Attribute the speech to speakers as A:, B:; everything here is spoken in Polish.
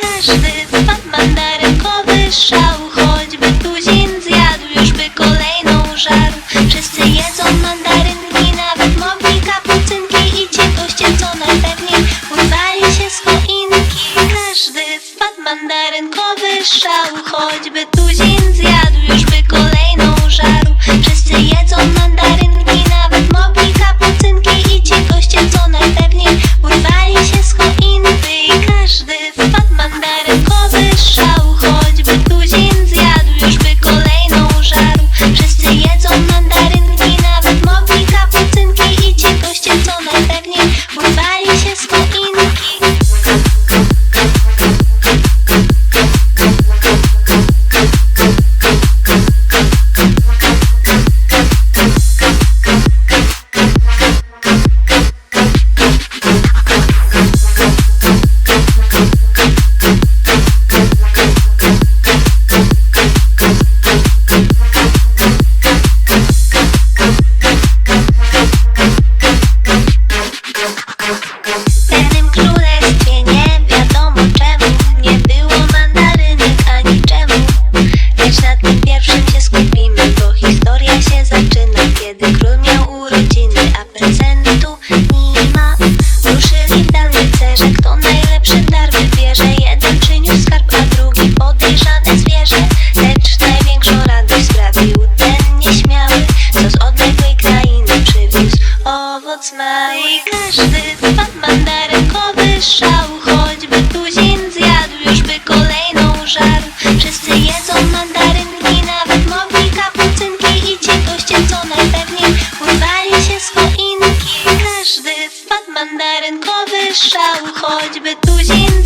A: każdy pan ma narkowy Choćby tuzin zjadł, już by kolejną żarł. Wszyscy jedzą mandarynki, nawet mogli kapucynki I ci goście, co najpewniej urwali się z Każdy wpadł mandarynkowy szał. Choćby tuzin moc i każdy pan ma narykowy szał. Choćby tuzin zjadł już by kolejną żarł Wszyscy jedzą mandarynki, nawet mogli kapucynki I ci goście co najpewniej urwali się z choinki. Każdy wpadł mandarynkowy szał. Choćby tuzin